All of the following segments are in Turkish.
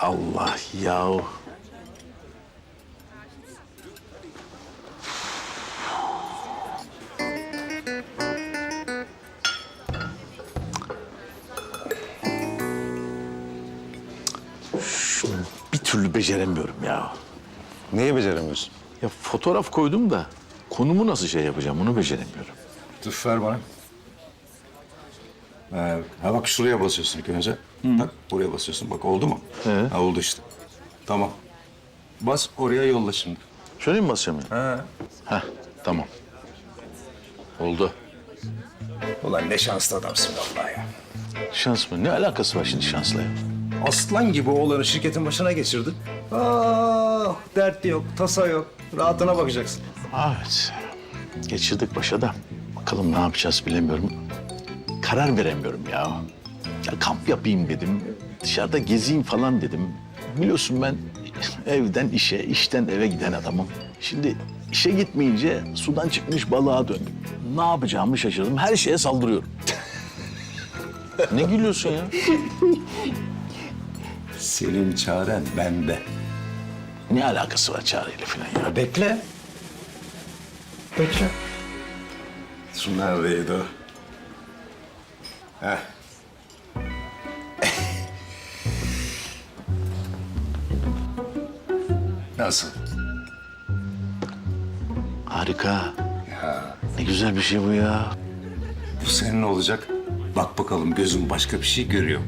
Allah yahu. Şunu bir türlü beceremiyorum ya. Neyi beceremiyorsun? Ya fotoğraf koydum da konumu nasıl şey yapacağım onu beceremiyorum. Dur ver bana. Ee, ha bak şuraya basıyorsun ilk önce. Bak buraya basıyorsun. Bak oldu mu? He. Ha oldu işte. Tamam. Bas oraya yolla şimdi. Şöyle mi basacağım ya? Ha. Heh, tamam. Oldu. Ulan ne şanslı adamsın vallahi ya. Şans mı? Ne alakası var şimdi şansla ya? Aslan gibi oğlanı şirketin başına geçirdin. Ah, dert yok, tasa yok. Rahatına bakacaksın. Evet. Geçirdik başa da. Bakalım ne yapacağız bilemiyorum. Karar veremiyorum ya. Ya kamp yapayım dedim. Dışarıda gezeyim falan dedim. Biliyorsun ben evden işe, işten eve giden adamım. Şimdi işe gitmeyince sudan çıkmış balığa döndüm. Ne yapacağımı şaşırdım. Her şeye saldırıyorum. ne gülüyorsun ya? Senin çaren bende. Ne alakası var çareyle falan ya? Bekle. Bekle. Şu neredeydi o? Heh. Nasıl? Harika. Ne güzel bir şey bu ya. Bu senin olacak. Bak bakalım gözün başka bir şey görüyor mu?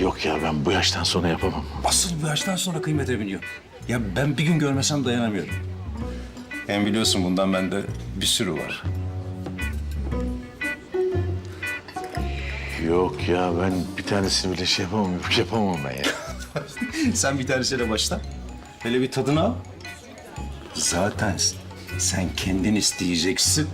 Yok ya ben bu yaştan sonra yapamam. Asıl bu yaştan sonra kıymete biniyor. Ya ben bir gün görmesem dayanamıyorum. Hem biliyorsun bundan bende bir sürü var. Yok ya ben bir tanesini bile şey yapamam, yapamam ben ya. Sen bir tanesiyle başla. Hele bir tadını al. Zaten sen kendin isteyeceksin.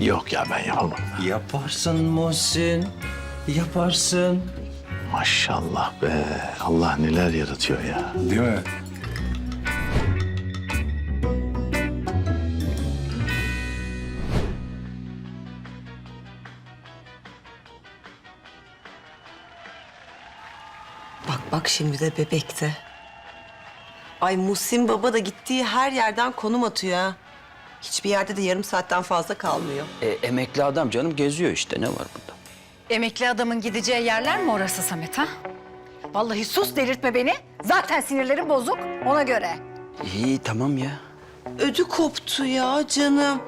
Yok ya ben yapamam. Yaparsın Muhsin. Yaparsın. Maşallah be. Allah neler yaratıyor ya. Değil mi? Bak şimdi de bebekte. Ay Muhsin Baba da gittiği her yerden konum atıyor ha. Hiçbir yerde de yarım saatten fazla kalmıyor. E, emekli adam canım geziyor işte ne var bunda? Emekli adamın gideceği yerler mi orası Samet ha? Vallahi sus delirtme beni. Zaten sinirlerim bozuk ona göre. İyi tamam ya. Ödü koptu ya canım.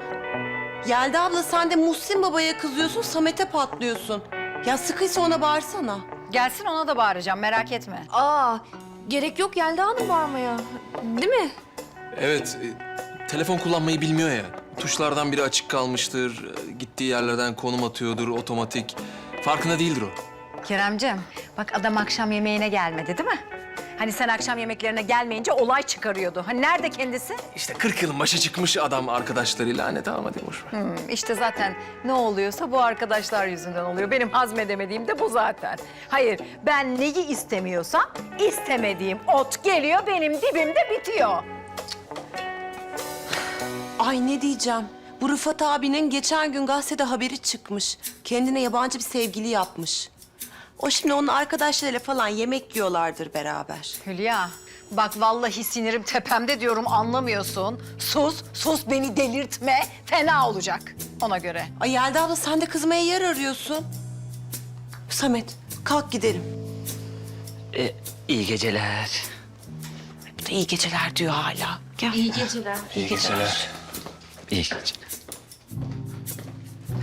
Yelda abla sen de Muhsin Baba'ya kızıyorsun, Samet'e patlıyorsun. Ya sıkıysa ona bağırsana. Gelsin ona da bağıracağım merak etme. Aa, gerek yok Yelda Hanım bağırmaya. Değil mi? Evet, e, telefon kullanmayı bilmiyor ya. Tuşlardan biri açık kalmıştır, e, gittiği yerlerden konum atıyordur otomatik. Farkında değildir o. Keremcim bak adam akşam yemeğine gelmedi değil mi? Hani sen akşam yemeklerine gelmeyince olay çıkarıyordu. Hani nerede kendisi? İşte 40 yılın başa çıkmış adam arkadaşlarıyla. Anne tamam hadi boş ver. Hmm, işte zaten ne oluyorsa bu arkadaşlar yüzünden oluyor. Benim hazmedemediğim de bu zaten. Hayır ben neyi istemiyorsam istemediğim ot geliyor benim dibimde bitiyor. Ay ne diyeceğim. Bu Rıfat abinin geçen gün gazetede haberi çıkmış. Kendine yabancı bir sevgili yapmış. O şimdi onun arkadaşlarıyla falan yemek yiyorlardır beraber. Hülya bak vallahi sinirim tepemde diyorum anlamıyorsun. Sus, sus beni delirtme. Fena olacak ona göre. Ay Yelda abla sen de kızmaya yer arıyorsun. Samet kalk gidelim. E, iyi geceler. Bu da iyi geceler diyor hala. Gel. İyi geceler. İyi geceler.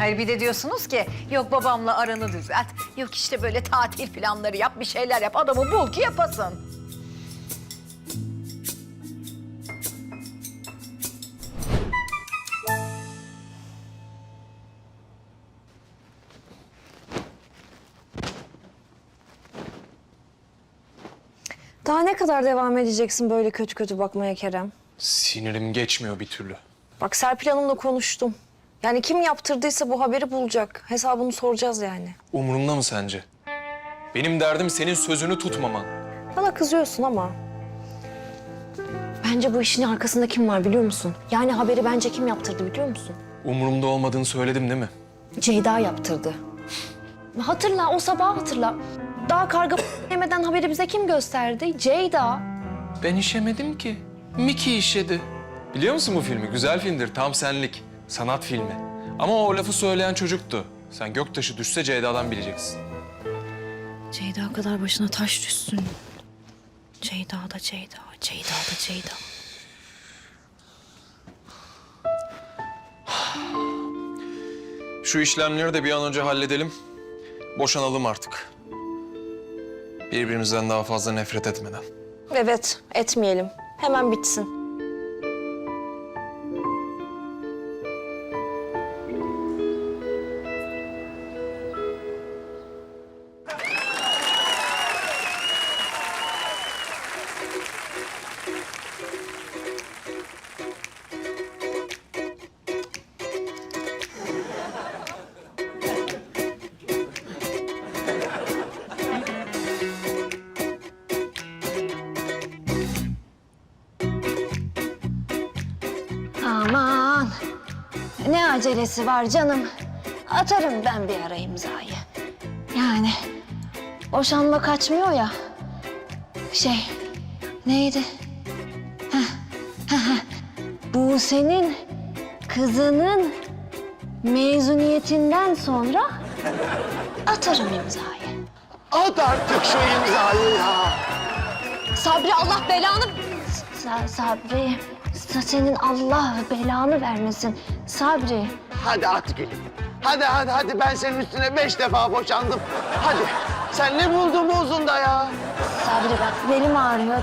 Hayır bir de diyorsunuz ki yok babamla aranı düzelt. Yok işte böyle tatil planları yap, bir şeyler yap. Adamı bul ki yapasın. Daha ne kadar devam edeceksin böyle kötü kötü bakmaya Kerem? Sinirim geçmiyor bir türlü. Bak Serpil Hanım'la konuştum. Yani kim yaptırdıysa bu haberi bulacak. Hesabını soracağız yani. Umurumda mı sence? Benim derdim senin sözünü tutmaman. Bana kızıyorsun ama... Bence bu işin arkasında kim var biliyor musun? Yani haberi bence kim yaptırdı biliyor musun? Umurumda olmadığını söyledim değil mi? Ceyda yaptırdı. Hatırla o sabahı hatırla. Daha karga yemeden haberi bize kim gösterdi? Ceyda. Ben işemedim ki. Mickey işedi. Biliyor musun bu filmi? Güzel filmdir, tam senlik. Sanat filmi. Ama o lafı söyleyen çocuktu. Sen göktaşı düşse Ceyda'dan bileceksin. Ceyda kadar başına taş düşsün. Ceyda da Ceyda, Ceyda da Ceyda. Şu işlemleri de bir an önce halledelim. Boşanalım artık. Birbirimizden daha fazla nefret etmeden. Evet, etmeyelim. Hemen bitsin. Ne acelesi var canım. Atarım ben bir ara imzayı. Yani boşanma kaçmıyor ya. Şey neydi? Bu senin kızının mezuniyetinden sonra atarım imzayı. At artık şu imzayı ya. Sabri Allah belanı... Sa- Sabri, sa- senin Allah belanı vermesin. Sabri, Hadi at gülüm. Hadi hadi hadi ben senin üstüne beş defa boşandım. Hadi. Sen ne buldun bu uzunda ya? Sabri bak belim ağrıyor.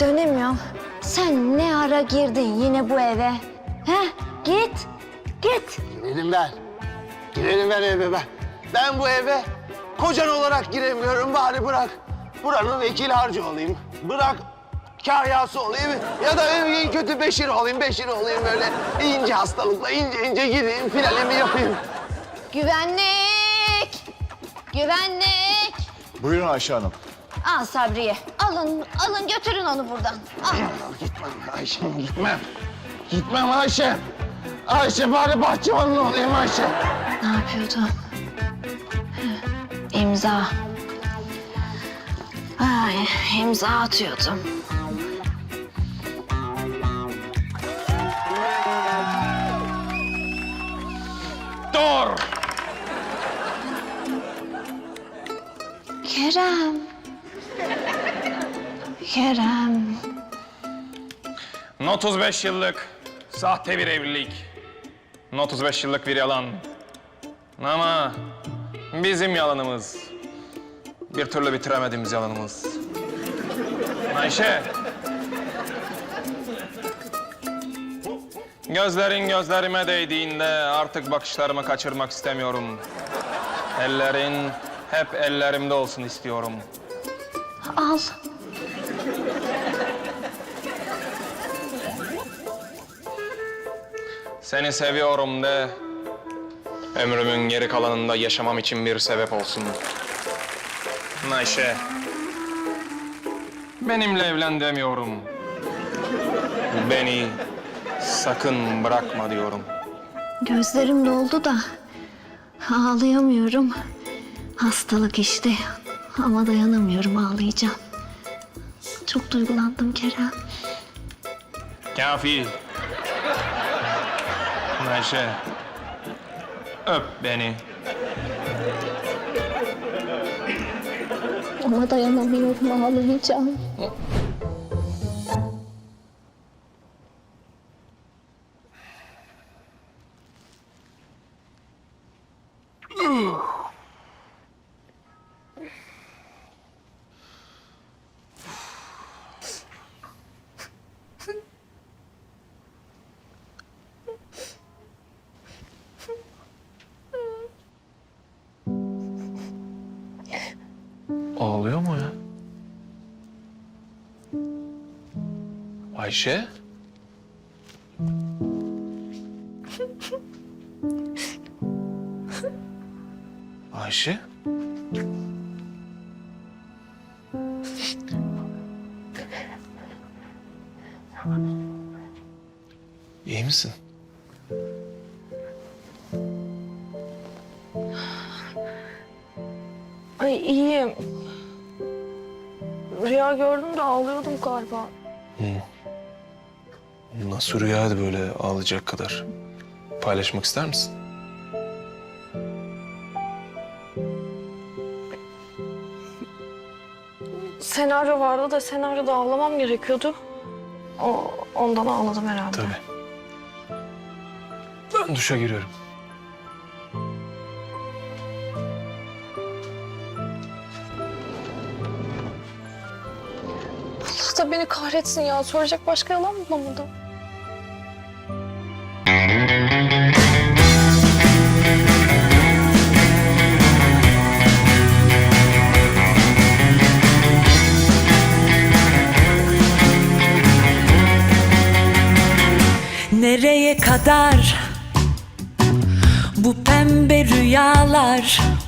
Dönemiyorum. Sen ne ara girdin yine bu eve? He? Git, git. Girelim ben. Girelim ben eve ben. Ben bu eve kocan olarak giremiyorum. Bari bırak. Buranın vekil harcı olayım. Bırak kahyası olayım. Ya da en kötü Beşir olayım. Beşir olayım böyle ince hastalıkla ince ince gideyim. Finalimi yapayım. Güvenlik! Güvenlik! Buyurun Ayşe Hanım. Al Sabri'ye. Alın, alın götürün onu buradan. Al. Gitmem Ayşem gitmem. Gitmem Ayşe. Ayşe bari bahçıvanlı olayım Ayşe. Ne yapıyordum? İmza. Ay, imza atıyordum. Kerem. Kerem. 35 yıllık sahte bir evlilik. 35 yıllık bir yalan. Ama bizim yalanımız. Bir türlü bitiremediğimiz yalanımız. Ayşe. Gözlerin gözlerime değdiğinde artık bakışlarımı kaçırmak istemiyorum. Ellerin hep ellerimde olsun istiyorum. Al. Seni seviyorum de ömrümün geri kalanında yaşamam için bir sebep olsun. Ayşe. Benimle evlen demiyorum. Beni sakın bırakma diyorum. Gözlerim doldu da ağlayamıyorum. Hastalık işte. Ama dayanamıyorum ağlayacağım. Çok duygulandım Kerem. Kafi. Ayşe. Öp beni. Ama dayanamıyorum ağlayacağım. Ayşe? Ayşe? İyi misin? Ay iyiyim. Rüya gördüm de ağlıyordum galiba. İyi. Nasıl rüyaydı böyle ağlayacak kadar? Paylaşmak ister misin? Senaryo vardı da senaryoda ağlamam gerekiyordu. O, ondan ağladım herhalde. Tabii. Ben duşa giriyorum. Allah da beni kahretsin ya. Soracak başka yalan bulamadım. Nereye